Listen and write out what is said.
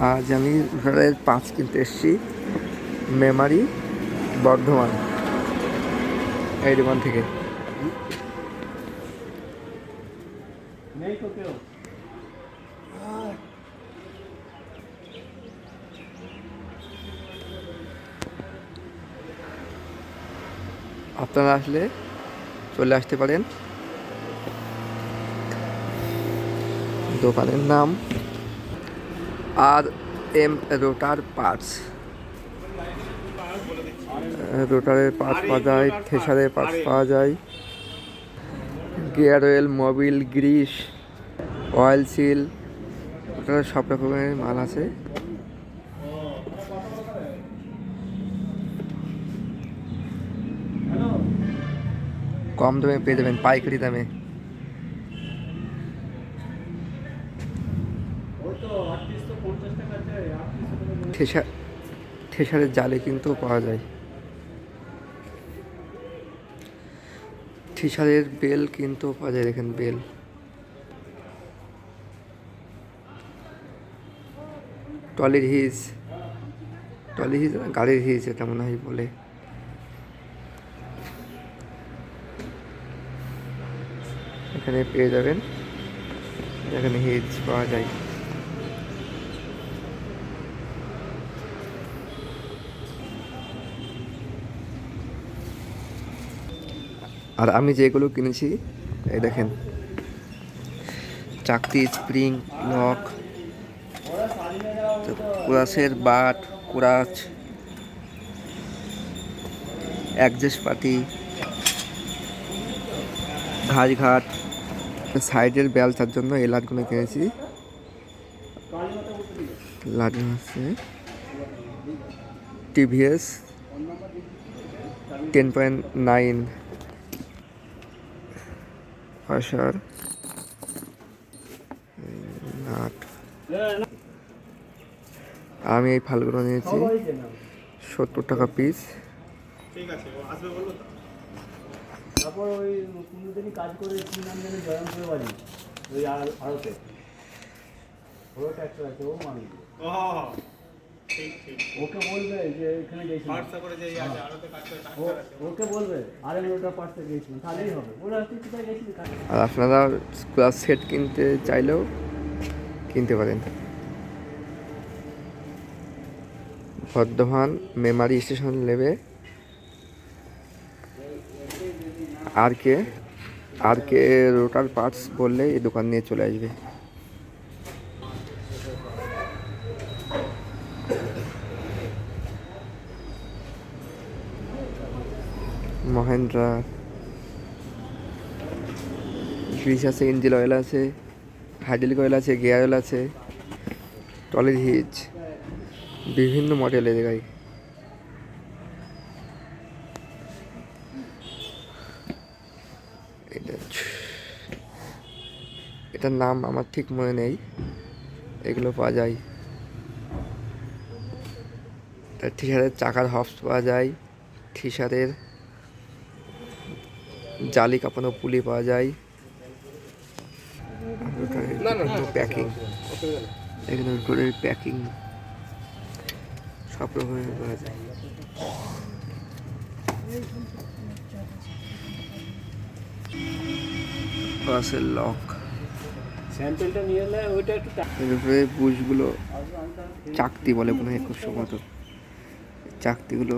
আজ আমি ঘরের পাঁচ কিনতে এসেছি। মেমারি বর্ধমান। এই দোকান থেকে। আপনারা আসলে চলে আসতে পারেন। দোকানের নাম আর এম রোটার পার্টস। রোটারের পার্টস পাওয়া যায় থেসারের পার্টস পাওয়া যায়। Gear oil, Mobil, grease, oil seal ওটার সব রকমের মাল আছে। কম দামে পেয়ে যাবেন, পাইকারি দামে ওই তো আটত্রিশ তো পঞ্চাশ টাকা আছে থেসা থেসারের জালে কিন্তু পাওয়া যায়। থেসারের বেল কিন্তু পাওয়া যায়, দেখেন বেল। টলির হিজ। টলির হিজ গাড়ির হিজ এটা মনে হয় বলে। এখানে পেয়ে যাবেন। এখানে হিজ পাওয়া যায়। আর আমি যেগুলো কিনেছি, এই দেখেন। চাকতি, স্প্রিং, লক কুরাসের বাট কুরাচ অ্যাডজাস্ট পাতি ঘাট সাইডের বেলচার জন্য এই লাটগুলো কিনেছি। লাট হচ্ছে TVS, ten point nine nut আমি এই ফালগুলো নিয়েছি। সত্তর টাকা পিস ঠিক আছে তারপর ওই কোনো কাজ করে কি নাম জানি জয়ন করে বাড়ি ওই আড়তে ওরও ট্যাক্টর আছে ও ওকে বলবে যে এখানে গেছিলাম হোয়াটসঅ্যাপ করে যে আছে আরতে কাজ করে ও- ওকে বলবে আর ওটা পার্সে গেছিলাম তাহলেই হবে। ওরা তুই কোথায় গেছিলি আর আপনারা ক্লাস সেট কিনতে চাইলেও কিনতে পারেন। বর্ধমান মেমারি স্টেশন নেবে আর কে আর কে রোটার পার্টস বললে এই দোকান নিয়ে চলে আসবে। মহেন্দ্রা। গ্রিস আছে, ইঞ্জিল অয়েল আছে হাইড্রোলিক অয়েল আছে গিয়ার অয়েল আছে টলির হিজ বিভিন্ন মডেলের গাড়ি। এটা এটার নাম আমার ঠিক মনে নেই, এগুলো পাওয়া যায়। ঠিসারের চাকার হবস পাওয়া যায় ঠিসারের জালি কাঁপানো পুলি পাওয়া যায়। প্যাকিং এখানে প্যাকিং সব রকমের পাওয়া যায়। বাসের লক স্যাম্পেলটা নিয়ে এলে ওইটা একটু টা- বুশগুলো চাকতি বলে মনে হয় খুব সম্ভবত। চাকতিগুলো